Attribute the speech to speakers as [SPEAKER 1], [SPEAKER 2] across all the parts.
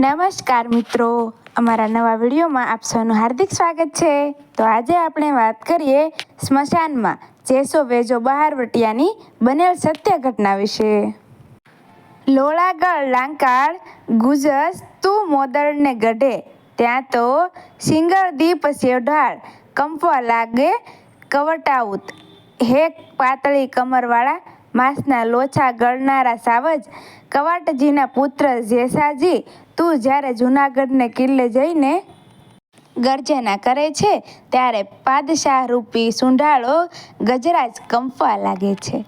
[SPEAKER 1] નમસ્કાર મિત્રો. અમારા નવા વિડીયોમાં આપ સૌનું હાર્દિક સ્વાગત છે. તો આજે આપણે વાત કરીએ સ્મશાનમાં જેસો વેજો બહારવટિયાની બનેલ સત્ય ઘટના વિશે. લોળાગળ લાંકાળ ગુજસ તું મોદરને ગઢે. ત્યાં તો સિંગર દીપ શેઢાળ કંપવા લાગે કવટાઉત. હે પાતળી કમરવાળા માંસના લોછા ગળનારા સાવજ, કવાટજીના પુત્ર જેસાજી, તું જ્યારે જૂનાગઢને કિલ્લે જઈને ગર્જના કરે છે, ત્યારે પાદશાહ રૂપી સુંઢાળો ગજરાજ કંપવા લાગે છે.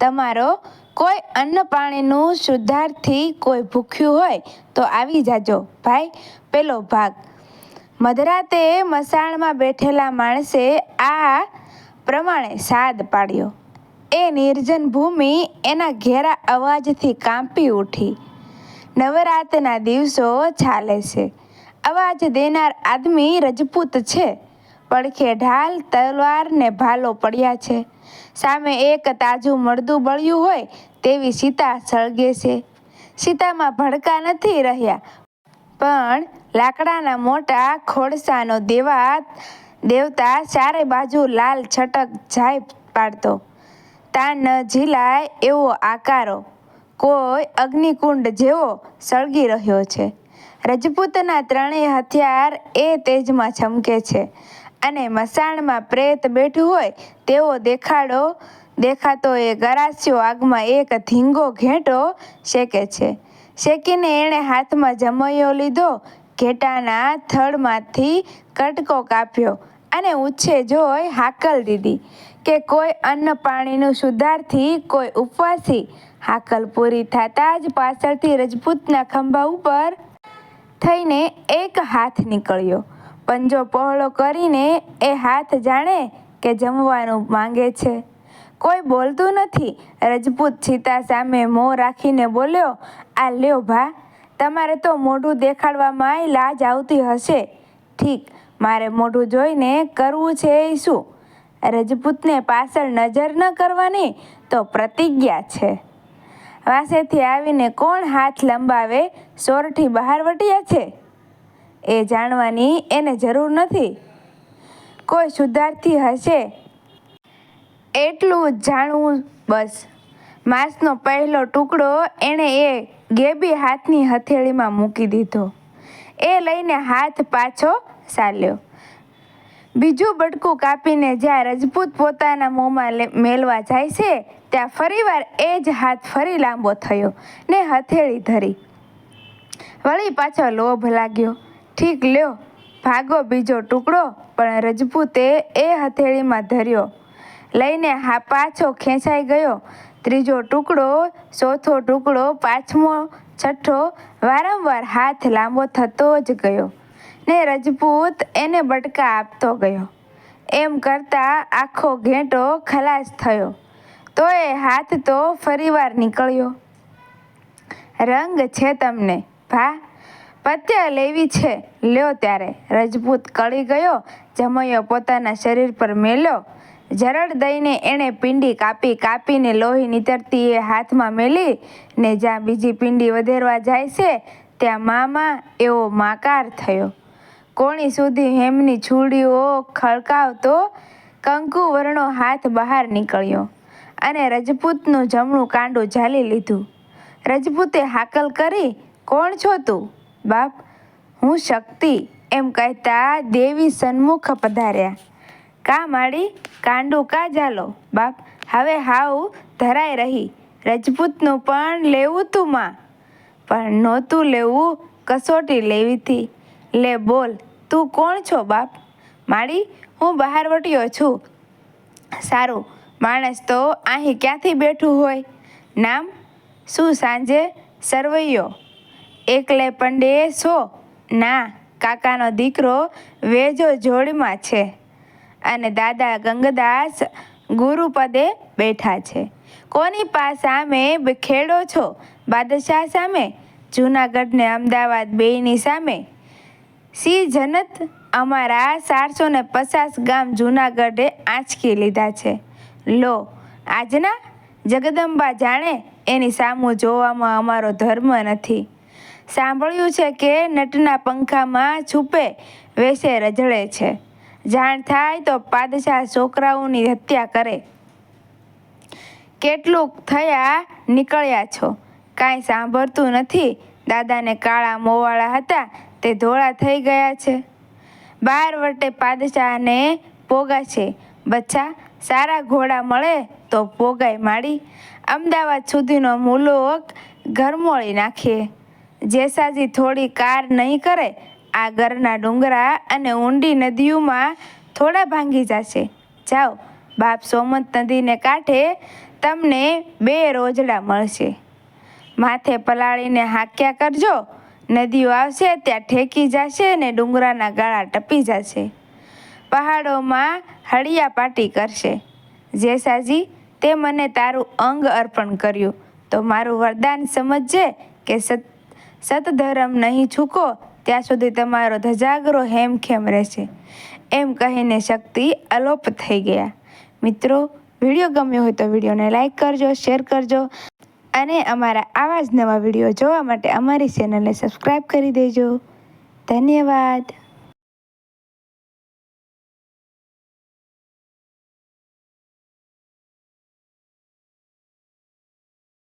[SPEAKER 1] તમારો કોઈ અન્ન પાણીનું શુદ્ધાર્થી કોઈ ભૂખ્યું હોય, તો આવી જાજો. ભાઈ, પેલો ભાગ. મધરાતે મસાણમાં બેઠેલા માણસે આ પ્રમાણે સાદ પાડ્યો. એ નિર્જન ભૂમિ એના ઘેરા અવાજથી કાંપી ઉઠી. નવરાતના દિવસો ચાલે છે. અવાજ દેનાર આદમી રજપૂત છે. પડખે ઢાલ, તલવાર ને ભાલો પડ્યા છે. સામે એક તાજું મળદું બળ્યું હોય તેવી સીતા સળગે છે. સીતામાં ભડકા નથી રહ્યા. પણ લાકડાના મોટા ખોડસાનો દેવા દેવતા ચારે બાજુ લાલ છટક જાય પાડતો. તાન ન ઝીલાય એવો આકારો. કોઈ અગ્નિકુંડ જેવો સળગી રહ્યો છે. રજપૂતના ત્રણેય હથિયાર એ તેજમાં ચમકે છે અને મસાણમાં પ્રેત બેઠું હોય તેવો દેખાડો દેખાતો એ ગરાસ્યો આગમાં એક ધીંગો ઘેંટો શેકે છે. શેકીને એણે હાથમાં જમૈયો લીધો. ઘેટાના થડમાંથી કટકો કાપ્યો. અને ઉચ્છે જોઈ હાકલ દીધી કે કોઈ અન્ન પાણીનું સુધારથી, કોઈ ઉપવાસી હાકલ પૂરી થતાં જ પાછળથી રજપૂતના ખંભા ઉપર થઈને એક હાથ નીકળ્યો. પંજો પહોળો કરીને એ હાથ જાણે કે જમવાનું માંગે છે. કોઈ બોલતું નથી. રજપૂત સીતા સામે મોં રાખીને બોલ્યો, આ લ્યો ભા, તમારે તો મોઢું દેખાડવામાં લાજ આવતી હશે. ઠીક મારે મોઢું જોઈને કરવું છે એ શું? રજપૂતને પાછળ નજર ન કરવાની તો પ્રતિજ્ઞા છે. વાસેથી આવીને કોણ હાથ લંબાવે સોરઠી બહાર વટ્યા છે? એ જાણવાની એને જરૂર નથી. કોઈ શુદ્ધાર્થી હશે? એટલું જ જાણવું બસ. માંસનો પહેલો ટુકડો એણે એ ગેબી હાથની હથેળીમાં મૂકી દીધો. એ લઈને હાથ પાછો ચાલ્યો. બીજું બટકું કાપીને જ્યાં રજપૂત પોતાના મોંમાં મેલવા જાય છે, ત્યાં ફરીવાર એ જ હાથ ફરી લાંબો થયો ને હથેળી ધરી. વળી પાછો લોભ લાગ્યો. ઠીક, લ્યો, ભાગો બીજો ટુકડો, પણ રજપૂતે એ હથેળીમાં ધર્યો. લઈને હા પાછો ખેંચાઈ ગયો. ત્રીજો ટુકડો, ચોથો ટુકડો, પાંચમો, છઠ્ઠો વારંવાર હાથ લાંબો થતો જ ગયો. ને રજપૂત એને બટકા આપતો ગયો. એમ કરતા આખો ઘેંટો ખલાસ થયો. તો એ હાથ તો ફરીવાર નીકળ્યો. રંગ છે તમને, ભા. પત્ય લેવી છે. લ્યો ત્યારે. રજપૂત કળી ગયો, જમૈયો પોતાના શરીર પર મેલ્યો. જરડ દઈને એણે પિંડી કાપી કાપીને લોહી નીતરતી એ હાથમાં મેલી ને જ્યાં બીજી પિંડી વધેરવા જાય છે, ત્યાં મામા એવો માકાર થયો. કોણી સુધી હેમની છૂડીઓ ખડકાવતો કંકુ વર્ણો હાથ બહાર નીકળ્યો અને રજપૂતનું જમણું કાંડું ઝાલી લીધું. રજપૂતે હાકલ કરી, કોણ છો તું? બાપ, હું શક્તિ, એમ કહેતા દેવી સન્મુખ પધાર્યા. કા માડી? કાંડું કા ઝાલો? બાપ, હવે હાવ ધરાઈ રહી. રજપૂતનું પણ લેવું તું માં. પણ નહોતું લેવું, કસોટી લેવી હતી લે બોલ, તું કોણ છો બાપ? માડી, હું બહાર વટ્યો છું. સારું, માણસ તો અહીં ક્યાંથી બેઠું હોય? નામ? શું સાંજે? સરવૈયો. એકલે પંડે છો? ના, કાકાનો દીકરો વેજો જોડમાં છે. અને દાદા ગંગદાસ ગુરુપદે બેઠા છે. કોની પાસે સામે ખેડો છો? બાદશાહ સામે? જૂનાગઢ ને અમદાવાદ બેયની સામે? સી જનત અમારા ચારસો ને પચાસ ગામ જૂનાગઢે આંચકી લીધા છે. લો, આજના જગદંબા જાણે એની સામું જોવામાં અમારો ધર્મ નથી. સાંભળ્યું છે કે નટના પંખામાં છુપે વેશે રજળે છે. જાણ થાય તો પાદશાહ છોકરાઓની હત્યા કરે. કેટલુંક થયા નીકળ્યા છો. કાંઈ સાંભળતું નથી. દાદાને કાળા મોવાળા હતા. તે ધોળા થઈ ગયા છે. બાર વટે પાદશાહને પોગા છે. બચ્ચા, સારા ઘોડા મળે તો પોગાય માડી. અમદાવાદ સુધીનો મુલોક ઘરમોળી નાખીએ જેસાજી થોડી કાર નહીં કરે, આ ઘરના ડુંગરા અને ઊંડી નદીઓમાં થોડા ભાંગી જશે. જાઓ, બાપ સોમંત નદીને કાંઠે તમને બે રોજડા મળશે. માથે પલાળીને હાક્યા કરજો નદીઓ આવશે, ત્યાં ઠેકી જશે ને ડુંગરાના ગાળા ટપી જશે. પહાડોમાં હળિયા પાટી કરશે. જેસાજી, તે મને તારું અંગ અર્પણ કર્યું. તો મારું વરદાન સમજજે કે સત, સતધર્મ નહીં છૂકો, ત્યાં સુધી તમારો ધજાગરો હેમખેમ રહેશે. એમ કહીને શક્તિ અલોપ થઈ ગયા. મિત્રો, વીડિયો ગમ્યો હોય તો વિડીયોને લાઈક કરજો, શેર કરજો. અને અમારા આવા જ નવા વીડિયો જોવા માટે અમારી ચેનલને સબસ્ક્રાઈબ કરી દેજો. ધન્યવાદ.